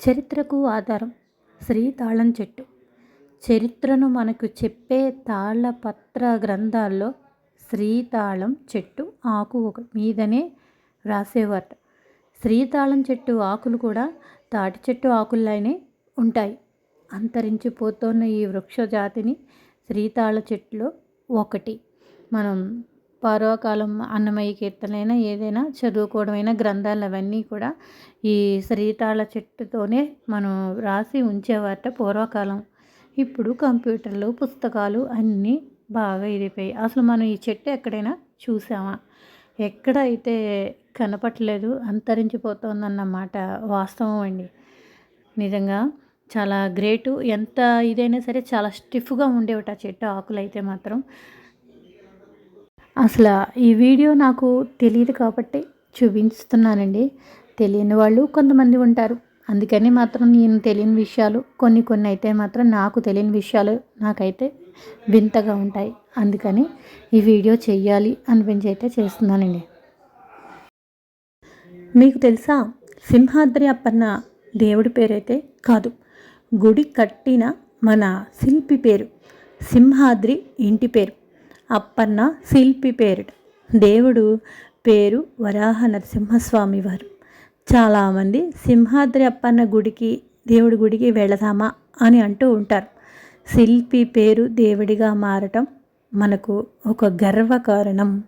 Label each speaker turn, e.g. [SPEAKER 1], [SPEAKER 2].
[SPEAKER 1] చరిత్రకు ఆధారం శ్రీ తాళం చెట్టు. చరిత్రను మనకు చెప్పే తాళపత్ర గ్రంథాల్లో శ్రీతాళం చెట్టు ఆకు ఒక మీదనే వ్రాసేవారు శ్రీతాళం చెట్టు ఆకులు కూడా తాటి చెట్టు ఆకుల్లానే ఉంటాయి. అంతరించిపోతున్న ఈ వృక్ష జాతిని శ్రీతాళ చెట్టులో ఒకటి. మనం పూర్వకాలం అన్నమయ్య కీర్తనైనా ఏదైనా చదువుకోవడమైనా గ్రంథాలు అవన్నీ కూడా ఈ శ్రీతాళ చెట్టుతోనే మనం రాసి ఉంచేవారట పూర్వకాలం. ఇప్పుడు కంప్యూటర్లు పుస్తకాలు అన్నీ బాగా ఇరిపోయాయి అసలు మనం ఈ చెట్టు ఎక్కడైనా చూసామా? ఎక్కడ అయితే కనపట్లేదు అంతరించిపోతుందన్నమాట వాస్తవం అండి. నిజంగా చాలా గ్రేటు. ఎంత ఇదైనా సరే చాలా స్టిఫ్గా ఉండేవి ఆ చెట్టు ఆకులు అయితే మాత్రం. అసలు ఈ వీడియో నాకు తెలియదు కాబట్టి చూపించుతున్నానండి తెలియని వాళ్ళు కొంతమంది ఉంటారు. అందుకని మాత్రం నేను తెలియని విషయాలు కొన్ని కొన్ని అయితే మాత్రం నాకు తెలియని విషయాలు నాకైతే వింతగా ఉంటాయి. అందుకని ఈ వీడియో చెయ్యాలి అనిపించి అయితే చేస్తున్నానండి. మీకు తెలుసా? సింహాద్రి అప్పన్న దేవుడి పేరైతే కాదు. గుడి కట్టిన మన శిల్పి పేరు. సింహాద్రి ఇంటి పేరు. అప్పన్న శిల్పి పేరు దేవుడు పేరు వరాహ నరసింహస్వామి వారు. చాలామంది సింహాద్రి అప్పన్న గుడికి దేవుడి గుడికి వెళదామా అని అంటూ ఉంటారు. శిల్పి పేరు దేవుడిగా మారటం మనకు ఒక గర్వకారణం.